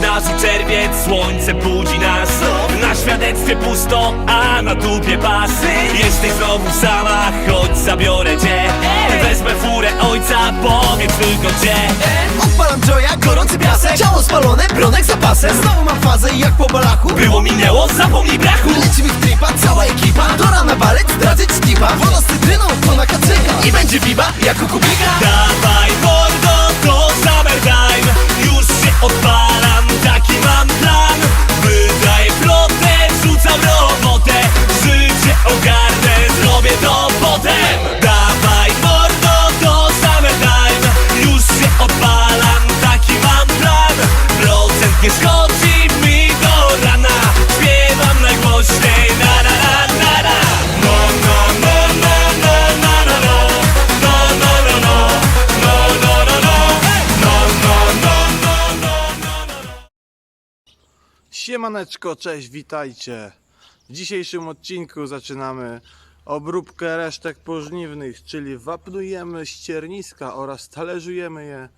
kalendarzu czerwiec, słońce budzi nas. Na świadectwie pusto, a na dupie pas. Jesteś znowu sama, chodź zabiorę cię. Wezmę furę ojca, powiedz tylko gdzie. Odpalam joya, gorący piasek. Ciało spalone, bronek za pasem. Znowu mam fazę jak po balachu. Było minęło, zapomnij brachu. Lecimy w tripa, cała ekipa. Do rana balet, zdradzić skipa Woda z cytryną, to na kacyka. I będzie biba, jak u kubika Dawaj mordo, to summertime. Już się odpalam, Siemaneczko, cześć, witajcie. W dzisiejszym odcinku zaczynamy obróbkę resztek pożniwnych, czyli wapnujemy ścierniska oraz talerzujemy je.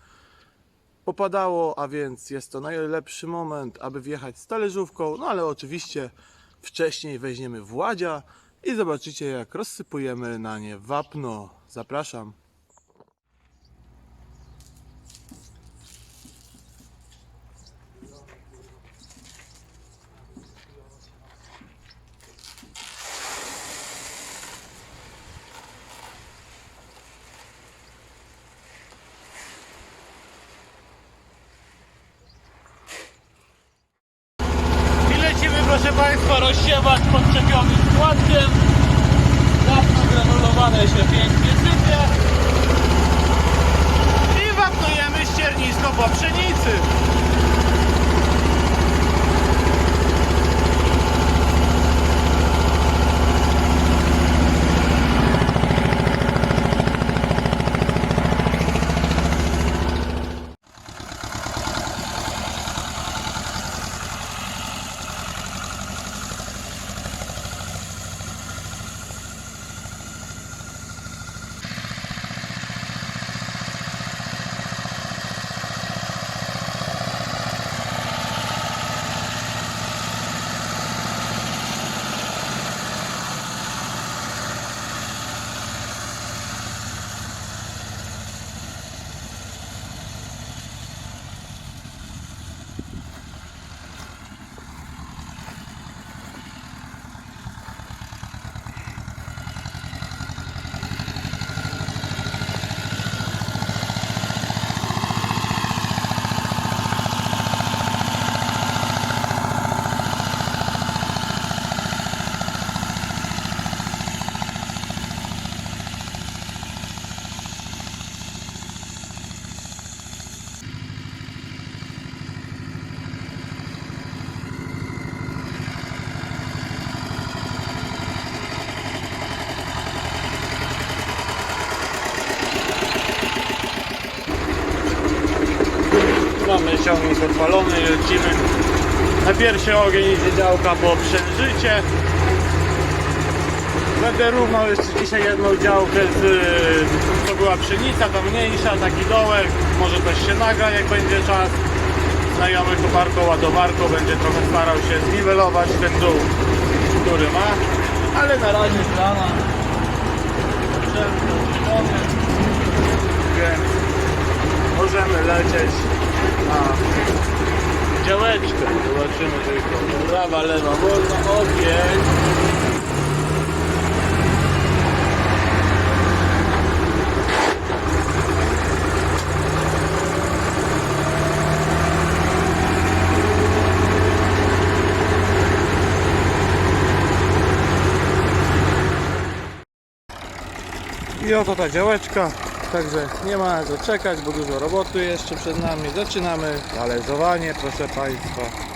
Popadało, a więc jest to najlepszy moment, aby wjechać z talerzówką, no ale oczywiście wcześniej weźmiemy władzia i zobaczycie jak rozsypujemy na nie wapno. Zapraszam. I lecimy proszę Państwa rozsiewać podczepionym składkiem. Dawno granulowane się pięknie sypie. I wapnujemy ściernisko po pszenicy. Mamy ciągnik odpalony, lecimy. Na pierwszy ogień idzie działka po przężycie. Będę równał jeszcze dzisiaj jedną działkę z, to była pszenica, ta mniejsza, taki dołek. Może też się nagra jak będzie czas. Znajomy koparką, ładowarką będzie trochę starał się zniwelować ten dół, który ma. Ale na razie plana. Możemy lecieć na działeczkę. Zobaczymy tylko prawa, lewa, ogień. I oto ta działeczka. Także nie ma co czekać, bo dużo roboty jeszcze przed nami. Zaczynamy talerzowanie, proszę Państwa.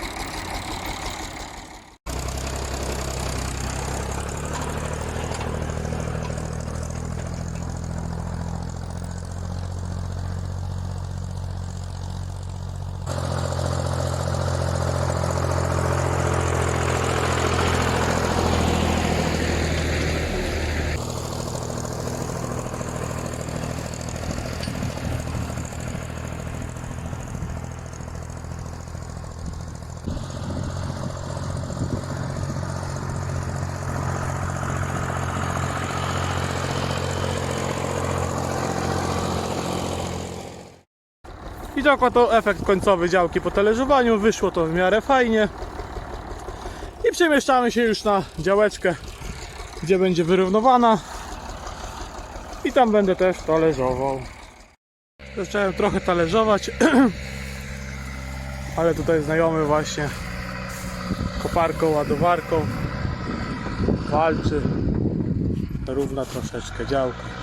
I tak oto efekt końcowy działki po talerzowaniu. Wyszło to w miarę fajnie. I przemieszczamy się już na działeczkę, gdzie będzie wyrównowana. I tam będę też talerzował. Zacząłem trochę talerzować, ale tutaj znajomy właśnie koparką, ładowarką walczy. Równa troszeczkę działka.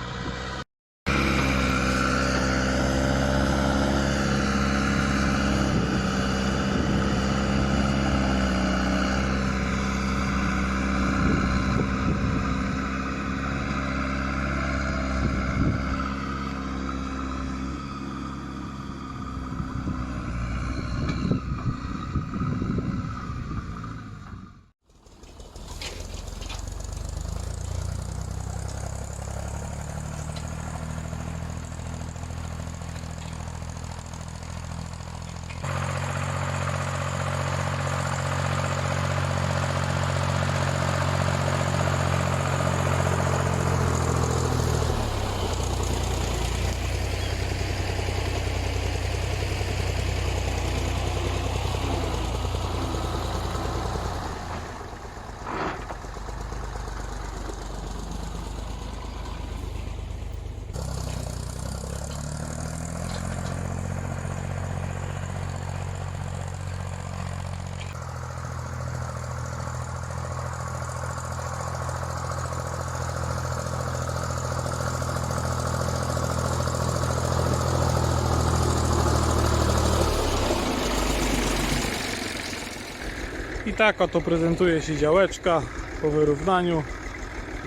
Tak oto prezentuje się działeczka po wyrównaniu.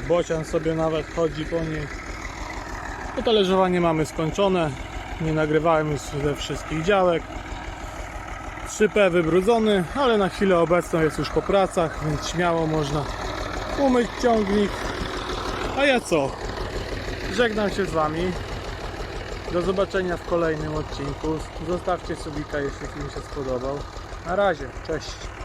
Bocian sobie nawet chodzi po niej. No talerzowanie mamy skończone. Nie nagrywałem już ze wszystkich działek. 3P wybrudzony, ale na chwilę obecną jest już po pracach, więc śmiało można umyć ciągnik. A ja co? Żegnam się z Wami. Do zobaczenia w kolejnym odcinku. Zostawcie subika, jeśli film się spodobał. Na razie, cześć.